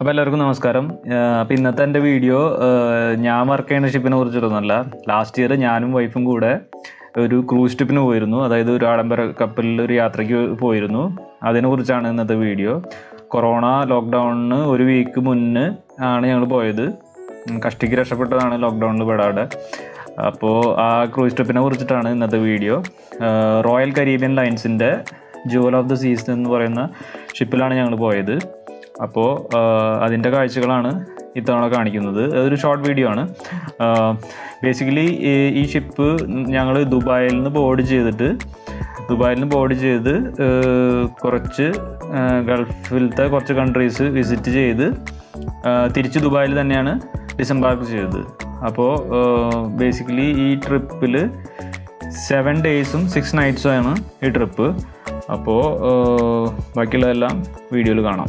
അപ്പോൾ എല്ലാവർക്കും നമസ്കാരം. അപ്പോൾ ഇന്നത്തെ എന്റെ വീഡിയോ ഞാൻ വർക്ക് ചെയ്യുന്ന ഷിപ്പിനെ കുറിച്ചിട്ടൊന്നുമല്ല. ലാസ്റ്റ് ഇയർ ഞാനും വൈഫും കൂടെ ഒരു ക്രൂസ് ട്രിപ്പിന് പോയിരുന്നു. അതായത് ഒരു ആഡംബര കപ്പലിൽ ഒരു യാത്രയ്ക്ക് പോയിരുന്നു. അതിനെക്കുറിച്ചാണ് ഇന്നത്തെ വീഡിയോ. കൊറോണ ലോക്ക്ഡൗണിന് ഒരു വീക്ക് മുന്നേ ആണ് ഞങ്ങൾ പോയത്. കഷ്ടിക്ക് രക്ഷപ്പെട്ടതാണ് ലോക്ക്ഡൗണിൽ പെടാതെ. അപ്പോൾ ആ ക്രൂസ് ട്രിപ്പിനെ കുറിച്ചിട്ടാണ് ഇന്നത്തെ വീഡിയോ. റോയൽ കരീബിയൻ ലൈൻസിന്റെ ജുവൽ ഓഫ് ദ സീസൺ എന്ന് പറയുന്ന ഷിപ്പിലാണ് ഞങ്ങൾ പോയത്. അപ്പോൾ അതിന്റെ കാഴ്ചകളാണ് ഇത്തവണ കാണിക്കുന്നത്. അതൊരു ഷോർട്ട് വീഡിയോ ആണ്. ബേസിക്കലി ഈ ഷിപ്പ് ഞങ്ങൾ ദുബായിൽ നിന്ന് ബോർഡ് ചെയ്തിട്ട് ദുബായിൽ നിന്ന് ബോർഡ് ചെയ്ത് കുറച്ച് ഗൾഫിലത്തെ കുറച്ച് കൺട്രീസ് വിസിറ്റ് ചെയ്ത് തിരിച്ച് ദുബായിൽ തന്നെയാണ് ഡിസംബാർക്ക് ചെയ്തത്. അപ്പോൾ ബേസിക്കലി ഈ ട്രിപ്പിൽ സെവൻ ഡേയ്സും സിക്സ് നൈറ്റ്സും ആണ് ഈ ട്രിപ്പ് അപ്പോൾ ബാക്കിയുള്ളതെല്ലാം വീഡിയോയിൽ കാണാം.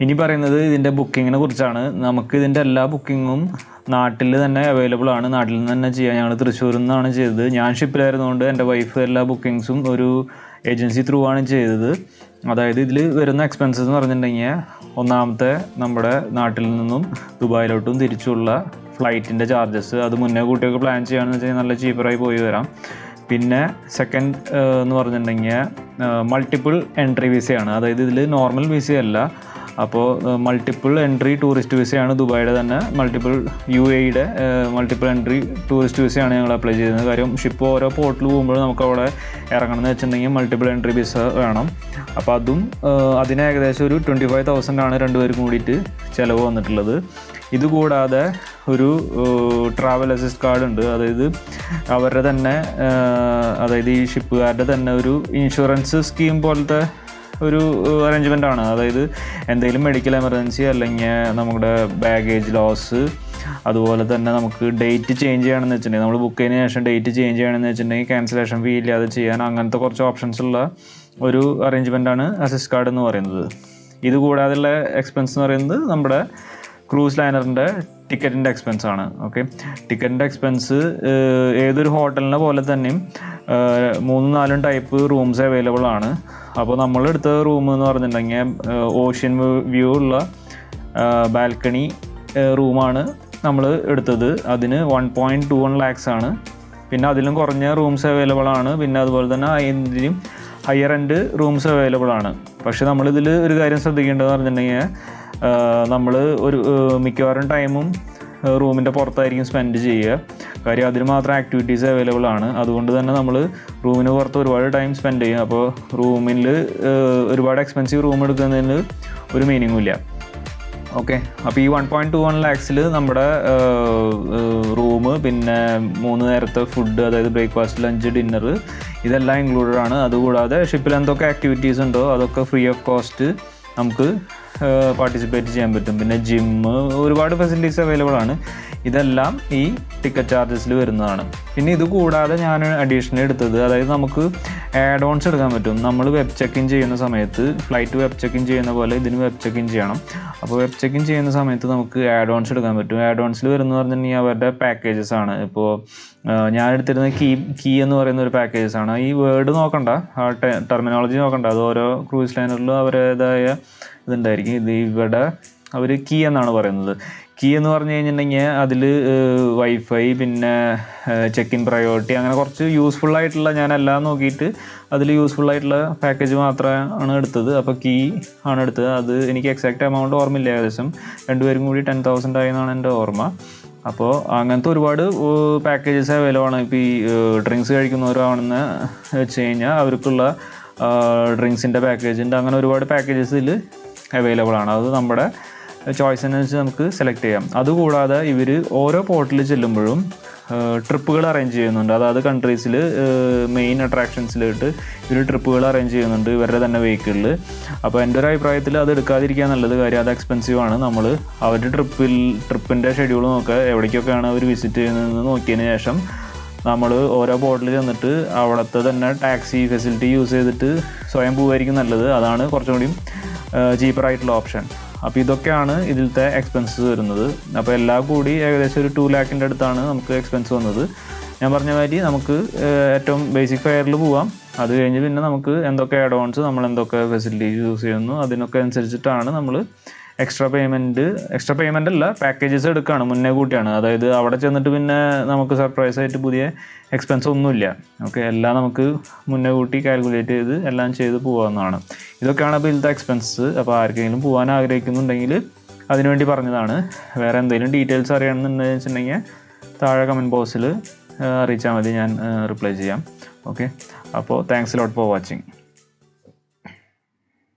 ഇനി പറയുന്നത് ഇതിന്റെ ബുക്കിങ്ങിനെ കുറിച്ചാണ്. നമുക്ക് ഇതിന്റെ എല്ലാ ബുക്കിങ്ങും നാട്ടിൽ തന്നെ അവൈലബിൾ ആണ്. നാട്ടിൽ നിന്ന് തന്നെ ചെയ്യാൻ ഞങ്ങൾ തൃശ്ശൂരിൽ നിന്നാണ് ചെയ്തത്. ഞാൻ ഷിപ്പിലായിരുന്നുകൊണ്ട് എന്റെ വൈഫ് എല്ലാ ബുക്കിങ്സും ഒരു ഏജൻസി ത്രൂ ആണ് ചെയ്തത്. അതായത് ഇതിൽ വരുന്ന എക്സ്പെൻസസ് എന്ന് പറഞ്ഞിട്ടുണ്ടെങ്കിൽ ഒന്നാമത്തെ നമ്മുടെ നാട്ടിൽ നിന്നും ദുബായിലോട്ടും തിരിച്ചുള്ള ഫ്ലൈറ്റിന്റെ ചാർജസ് അത് മുന്നേ കൂട്ടിയൊക്കെ പ്ലാൻ ചെയ്യുകയാണെന്ന് വെച്ചാൽ നല്ല ചീപ്പറായി പോയി വരാം. പിന്നെ സെക്കൻഡ് എന്ന് പറഞ്ഞിട്ടുണ്ടെങ്കിൽ മൾട്ടിപ്പിൾ എൻട്രി വിസയാണ് അതായത് ഇതിൽ നോർമൽ വിസയല്ല അപ്പോൾ മൾട്ടിപ്പിൾ എൻട്രി ടൂറിസ്റ്റ് വിസയാണ് ദുബായിയുടെ തന്നെ. മൾട്ടിപ്പിൾ യു എയുടെ മൾട്ടിപ്പിൾ എൻട്രി ടൂറിസ്റ്റ് വിസയാണ് ഞങ്ങൾ അപ്ലൈ ചെയ്യുന്നത് കാര്യം ഷിപ്പ് ഓരോ പോർട്ടിൽ പോകുമ്പോൾ നമുക്ക് അവിടെ ഇറങ്ങണം എന്ന് വെച്ചിട്ടുണ്ടെങ്കിൽ മൾട്ടിപ്പിൾ എൻട്രി വിസ വേണം. അപ്പോൾ അതും അതിന് ഏകദേശം ഒരു ട്വന്റി ഫൈവ് തൗസൻഡ് ആണ് രണ്ടുപേർക്കും കൂടിയിട്ട് ചിലവ് വന്നിട്ടുള്ളത്. ഇതുകൂടാതെ ഒരു ട്രാവൽ അസിസ്റ്റ് കാർഡ് ഉണ്ട്. അതായത് അവരുടെ തന്നെ അതായത് ഈ ഷിപ്പുകാരുടെ തന്നെ ഒരു ഇൻഷുറൻസ് സ്കീം പോലത്തെ ഒരു അറേഞ്ച്മെന്റ് ആണ്. അതായത് എന്തെങ്കിലും മെഡിക്കൽ എമർജൻസി അല്ലെങ്കിൽ നമ്മുടെ ബാഗേജ് ലോസ് അതുപോലെ തന്നെ നമുക്ക് ഡേറ്റ് ചേഞ്ച് ചെയ്യണമെന്ന് വെച്ചിട്ടുണ്ടെങ്കിൽ നമ്മൾ ബുക്ക് ചെയ്തതിന് ശേഷം ഡേറ്റ് ചേഞ്ച് ചെയ്യണമെന്ന് വെച്ചിട്ടുണ്ടെങ്കിൽ ക്യാൻസലേഷൻ ഫീ ഇല്ലാതെ ചെയ്യാൻ അങ്ങനത്തെ കുറച്ച് ഓപ്ഷൻസ് ഉള്ള ഒരു അറേഞ്ച്മെന്റ് ആണ് അസിസ്റ്റ് കാർഡ് എന്ന് പറയുന്നത്. ഇത് കൂടാതെയുള്ള എക്സ്പെൻസ് എന്ന് പറയുന്നത് നമ്മുടെ ക്രൂസ് ലൈനറിന്റെ ടിക്കറ്റിന്റെ എക്സ്പെൻസ് ആണ്. ഓക്കെ ടിക്കറ്റിന്റെ എക്സ്പെൻസ് ഏതൊരു ഹോട്ടലിനെ പോലെ തന്നെയും മൂന്നും നാലും ടൈപ്പ് റൂംസ് അവൈലബിൾ ആണ്. അപ്പോൾ നമ്മളെടുത്ത റൂം എന്ന് പറഞ്ഞിട്ടുണ്ടെങ്കിൽ ഓഷ്യൻ വ്യൂ ഉള്ള ബാൽക്കണി റൂമാണ് നമ്മൾ എടുത്തത്. അതിന് one point two one lakhs ആണ്. പിന്നെ അതിലും കുറഞ്ഞ റൂംസ് അവൈലബിൾ ആണ്. പിന്നെ അതുപോലെ തന്നെ അതിന്റെയും ഹയർ എൻഡ് റൂംസ് അവൈലബിൾ ആണ്. പക്ഷേ നമ്മളിതിൽ ഒരു കാര്യം ശ്രദ്ധിക്കേണ്ടതെന്ന് പറഞ്ഞിട്ടുണ്ടെങ്കിൽ നമ്മൾ ഒരു മിക്കവാറും ടൈമും റൂമിന്റെ പുറത്തായിരിക്കും സ്പെൻഡ് ചെയ്യുക. കാര്യം അതിന് മാത്രം ആക്ടിവിറ്റീസ് അവൈലബിൾ ആണ്. അതുകൊണ്ട് തന്നെ നമ്മൾ റൂമിന് പുറത്ത് ഒരുപാട് ടൈം സ്പെൻഡ് ചെയ്യും അപ്പോൾ റൂമിൽ ഒരുപാട് എക്സ്പെൻസീവ് റൂം എടുക്കുന്നതിന് ഒരു മീനിങ്ങും ഇല്ല. ഓക്കെ അപ്പോൾ ഈ വൺ പോയിന്റ് ടു വൺ ലാക്സിൽ നമ്മുടെ റൂം പിന്നെ മൂന്ന് നേരത്തെ ഫുഡ് അതായത് ബ്രേക്ക്ഫാസ്റ്റ് ലഞ്ച് ഡിന്നർ ഇതെല്ലാം ഇൻക്ലൂഡഡ് ആണ്. അതുകൂടാതെ ഷിപ്പിൽ എന്തൊക്കെ ആക്ടിവിറ്റീസ് ഉണ്ടോ? അതൊക്കെ ഫ്രീ ഓഫ് കോസ്റ്റ് നമുക്ക് പാർട്ടിസിപ്പേറ്റ് ചെയ്യാൻ പറ്റും. പിന്നെ ജിമ്മ് ഒരുപാട് ഫെസിലിറ്റീസ് അവൈലബിൾ ആണ്. ഇതെല്ലാം ഈ ടിക്കറ്റ് ചാർജസിൽ വരുന്നതാണ്. പിന്നെ ഇത് കൂടാതെ ഞാൻ അഡീഷണൽ എടുത്തത് അതായത് നമുക്ക് ആഡ് ഓൺസ് എടുക്കാൻ പറ്റും. നമ്മൾ വെബ് ചെക്ക് ഇൻ ചെയ്യുന്ന സമയത്ത് ഫ്ലൈറ്റ് വെബ് ചെക്ക് ഇൻ ചെയ്യുന്ന പോലെ ഇതിന് വെബ് ചെക്ക് ഇൻ ചെയ്യണം. അപ്പോൾ വെബ് ചെക്ക് ഇൻ ചെയ്യുന്ന സമയത്ത് നമുക്ക് ആഡ് ഓൺസ് എടുക്കാൻ പറ്റും. ആഡ് ഓൺസിൽ വരുന്ന പറഞ്ഞിട്ടുണ്ടെങ്കിൽ അവരുടെ പാക്കേജസ് ആണ്. ഇപ്പോൾ ഞാൻ എടുത്തിരുന്ന കീ കീ എന്ന് പറയുന്ന ഒരു പാക്കേജസ് ആണ്. ഈ വേർഡ് നോക്കണ്ട ആ ടെർമിനോളജി നോക്കണ്ട. അത് ഓരോ ക്രൂസ് ലൈനറിലും അവരുടേതായ ഇതുണ്ടായിരിക്കും. ഇത് ഇവിടെ അവർ കീ എന്നാണ് പറയുന്നത്. കീ എന്ന് പറഞ്ഞു കഴിഞ്ഞിട്ടുണ്ടെങ്കിൽ അതിൽ വൈഫൈ പിന്നെ ചെക്ക് ഇൻ പ്രയോറിറ്റി അങ്ങനെ കുറച്ച് യൂസ്ഫുൾ ആയിട്ടുള്ള ഞാൻ എല്ലാം നോക്കിയിട്ട് അതിൽ യൂസ്ഫുൾ ആയിട്ടുള്ള പാക്കേജ് മാത്രമാണ് എടുത്തത്. അപ്പോൾ കീ ആണ് എടുത്തത്. അത് എനിക്ക് എക്സാക്റ്റ് എമൗണ്ട് ഓർമ്മയില്ല ഏകദേശം. രണ്ടുപേരും കൂടി ടെൻ തൗസൻഡ് ആയി എന്നാണ് എന്റെ ഓർമ്മ. അപ്പോൾ അങ്ങനത്തെ ഒരുപാട് പാക്കേജസ് അവൈലബിൾ ആണ്. ഇപ്പോൾ ഈ ഡ്രിങ്ക്സ് കഴിക്കുന്നവരാണെന്ന് വെച്ച് കഴിഞ്ഞാൽ അവർക്കുള്ള ഡ്രിങ്ക്സിന്റെ പാക്കേജ് ഉണ്ട്. അങ്ങനെ ഒരുപാട് പാക്കേജസ് ഇതിൽ അവൈലബിൾ ആണ്. അത് നമ്മുടെ ചോയ്സ് അനുസരിച്ച് നമുക്ക് സെലക്ട് ചെയ്യാം. അതുകൂടാതെ ഇവർ ഓരോ പോർട്ടിൽ ചെല്ലുമ്പോഴും ട്രിപ്പുകൾ അറേഞ്ച് ചെയ്യുന്നുണ്ട്. അതായത് കൺട്രീസിൽ മെയിൻ അട്രാക്ഷൻസിലോട്ട് ഇവർ ട്രിപ്പുകൾ അറേഞ്ച് ചെയ്യുന്നുണ്ട് ഇവരുടെ തന്നെ വെഹിക്കിളിൽ അപ്പോൾ എന്റെ ഒരു അഭിപ്രായത്തിൽ അത് എടുക്കാതിരിക്കുക നല്ലത് കാര്യം അത് എക്സ്പെൻസീവ് ആണ്. നമ്മൾ അവരുടെ ട്രിപ്പിൽ ട്രിപ്പിന്റെ ഷെഡ്യൂൾ നോക്കുക. എവിടേക്കൊക്കെയാണ് അവർ വിസിറ്റ് ചെയ്യുന്നതെന്ന് നോക്കിയതിന് ശേഷം നമ്മൾ ഓരോ ബോട്ടിൽ ചെന്നിട്ട് അവിടുത്തെ തന്നെ ടാക്സി ഫെസിലിറ്റി യൂസ് ചെയ്തിട്ട് സ്വയം പോവുമായിരിക്കും നല്ലത്. അതാണ് കുറച്ചും കൂടിയും ചീപ്പറായിട്ടുള്ള ഓപ്ഷൻ അപ്പോൾ ഇതൊക്കെയാണ് ഇതിലത്തെ എക്സ്പെൻസസ് വരുന്നത്. അപ്പോൾ എല്ലാം കൂടി ഏകദേശം ഒരു ടു ലാക്കിന്റെ അടുത്താണ് നമുക്ക് എക്സ്പെൻസ് വന്നത്. ഞാൻ പറഞ്ഞ മാതിരി നമുക്ക് ഏറ്റവും ബേസിക് ഫയറിൽ പോവാം. അത് കഴിഞ്ഞ് പിന്നെ നമുക്ക് എന്തൊക്കെ അഡ്വാൻസ് നമ്മൾ എന്തൊക്കെ ഫെസിലിറ്റീസ് യൂസ് ചെയ്യുന്നു അതിനൊക്കെ അനുസരിച്ചിട്ടാണ് നമ്മൾ എക്സ്ട്രാ പേയ്മെന്റ് എക്സ്ട്രാ പേയ്മെന്റ് അല്ല പാക്കേജസ് എടുക്കുകയാണ് മുന്നേ കൂട്ടിയാണ്. അതായത് അവിടെ ചെന്നിട്ട് പിന്നെ നമുക്ക് സർപ്രൈസ് ആയിട്ട് പുതിയ എക്സ്പെൻസ് ഒന്നുമില്ല. ഓക്കെ എല്ലാം നമുക്ക് മുന്നേ കൂട്ടി കാൽക്കുലേറ്റ് ചെയ്ത് എല്ലാം ചെയ്ത് പോകാവുന്നതാണ് ഇതൊക്കെയാണ് അപ്പോൾ ഇതിലത്തെ എക്സ്പെൻസ് അപ്പോൾ ആർക്കെങ്കിലും പോകാൻ ആഗ്രഹിക്കുന്നുണ്ടെങ്കിൽ അതിനുവേണ്ടി പറഞ്ഞതാണ്. വേറെ എന്തെങ്കിലും ഡീറ്റെയിൽസ് അറിയണമെന്നുണ്ടെന്ന് വെച്ചിട്ടുണ്ടെങ്കിൽ താഴെ കമന്റ് ബോക്സിൽ അറിയിച്ചാൽ മതി ഞാൻ റിപ്ലൈ ചെയ്യാം. ഓക്കെ അപ്പോൾ താങ്ക്സ് ലോട്ട് ഫോർ വാച്ചിങ്